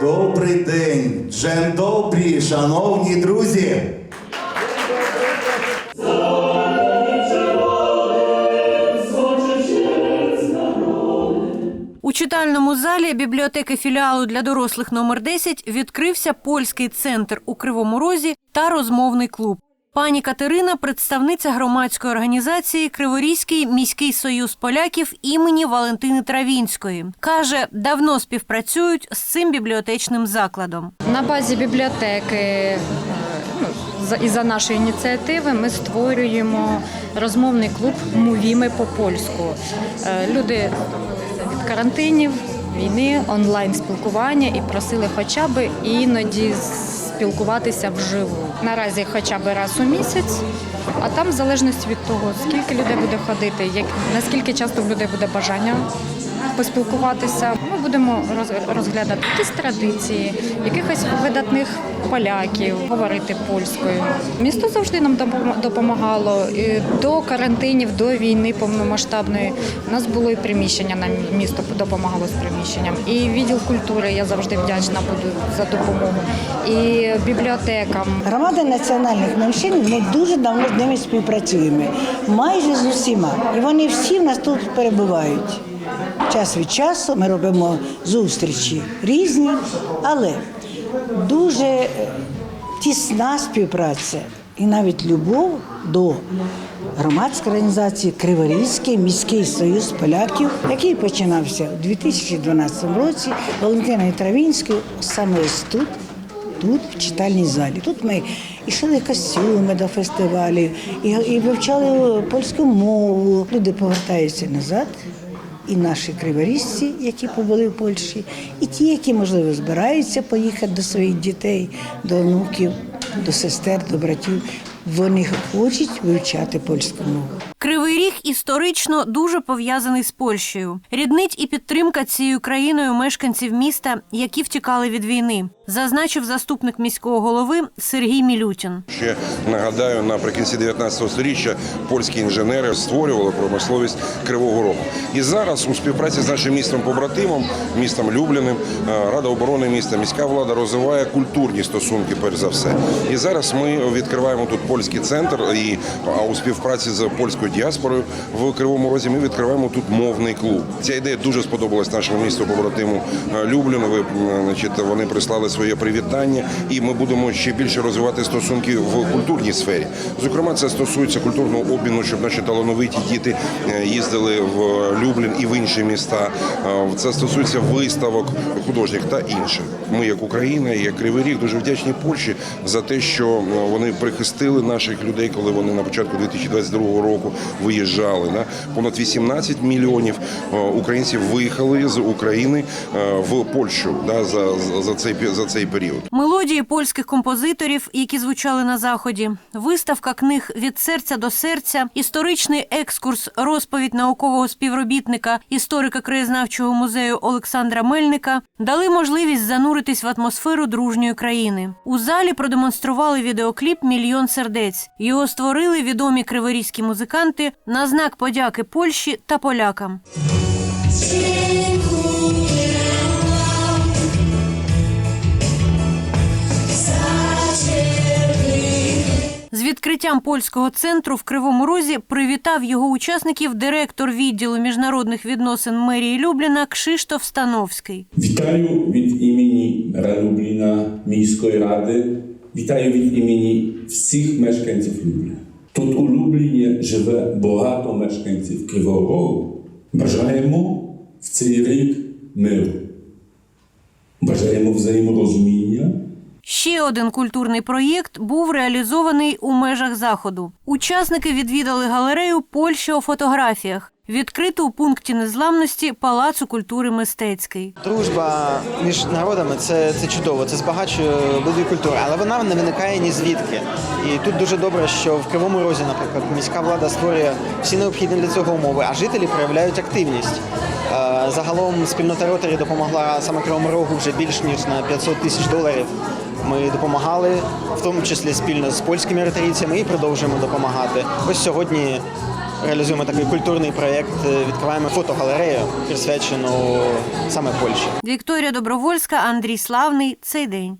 Добрий день, джен добрі, шановні друзі. У читальному залі бібліотеки філіалу для дорослих номер 10 відкрився польський центр у Кривому Розі та розмовний клуб. Пані Катерина, представниця громадської організації Криворізький міський союз поляків імені Валентини Травінської, каже, давно співпрацюють з цим бібліотечним закладом. На базі бібліотеки е, ну, і за нашої ініціативи ми створюємо розмовний клуб Мовіми по польську. Е, Люди від карантинів, війни, онлайн спілкування і просили хоча б іноді спілкуватися вживу. Наразі хоча б раз у місяць, а там в залежності від того, скільки людей буде ходити, як наскільки часто в людей буде бажання поспілкуватися. Ми будемо розглядати якісь традиції, якихось видатних поляків, говорити польською. Місто завжди нам допомагало. І До карантинів, до війни повномасштабної у нас було і приміщення на місто допомагало з приміщенням. І відділ культури я завжди вдячна буду за допомогу. І бібліотекам. Громада національних меншин ми дуже давно з ними співпрацюємо, майже з усіма. І вони всі в нас тут перебувають. Час від часу ми робимо зустрічі різні, але дуже е, тісна співпраця і навіть любов до громадської організації Криворізький міський союз поляків, який починався у 2012 році Валентиною Травінською саме ось тут тут, в читальній залі. Тут ми і шили костюми до фестивалів, і, і вивчали польську мову. Люди повертаються назад. І наші криворізці, які побули в Польщі, і ті, які, можливо, збираються поїхати до своїх дітей, до онуків, до сестер, до братів. Вони хочуть вивчати польську мову. Кривий Ріг історично дуже пов'язаний з Польщею. Ріднить і підтримка цією країною мешканців міста, які втікали від війни, зазначив заступник міського голови Сергій Мілютін. Ще нагадаю, наприкінці 19 століття польські інженери створювали промисловість Кривого Рогу. І зараз у співпраці з нашим містом побратимом, містом Любліним, е, Рада оборони міста, міська влада розвиває культурні стосунки, перш за все. І зараз ми відкриваємо тут польський центр. І а у співпраці з польською діаспорою в Кривому Розі ми відкриваємо тут мовний клуб. Ця ідея дуже сподобалась нашому місту побратиму е, Любліну. Ви значить, вони прислали своє привітання, і ми будемо ще більше розвивати стосунки в культурній сфері. Зокрема, це стосується культурного обміну, щоб наші талановиті діти е, їздили в Люблін і в інші міста. Е, Це стосується виставок художніх та інше. Ми, як Україна, як Кривий Ріг, дуже вдячні Польщі за те, що е, вони прихистили наших людей, коли вони на початку 2022 року виїжджали. Да? Понад 18 мільйонів е, українців виїхали з України е, в Польщу да, за, за, цей, за цей період. Мелодії польських композиторів, які звучали на заході, виставка книг від серця до серця, історичний екскурс, розповідь наукового співробітника, історика краєзнавчого музею Олександра Мельника дали можливість зануритись в атмосферу дружньої країни. У залі продемонстрували відеокліп Мільйон сердець. Його створили відомі криворізькі музиканти на знак подяки Польщі та полякам. З відкриттям польського центру в Кривому Розі привітав його учасників директор відділу міжнародних відносин мерії Любліна Кшиштоф Становський. Witаю від імені Радубліна міської ради. Вітаю від імені всіх мешканців Любліна. Тут у Любліні живе багато мешканців Кривого Рогу. Бажаємо в цей рік миру. Бажаємо взаєморозуміння. Ще один культурний проєкт був реалізований у межах заходу. Учасники відвідали галерею Польща у фотографіях, відкриту у пункті незламності Палацу культури мистецький. Дружба між народами це, це чудово, це збагачує будь культури, але вона не виникає ні звідки. І тут дуже добре, що в Кривому Розі, наприклад, міська влада створює всі необхідні для цього умови, а жителі проявляють активність. Е, Загалом спільнота Ротарі допомогла саме Кривому Рогу вже більш ніж на 500 тисяч доларів. Ми допомагали, в тому числі спільно з польськими ротарійцями, і продовжуємо допомагати. Ось сьогодні реалізуємо такий культурний проєкт, е, відкриваємо фотогалерею, присвячену саме Польщі. Вікторія Добровольська, Андрій Славний. Цей день.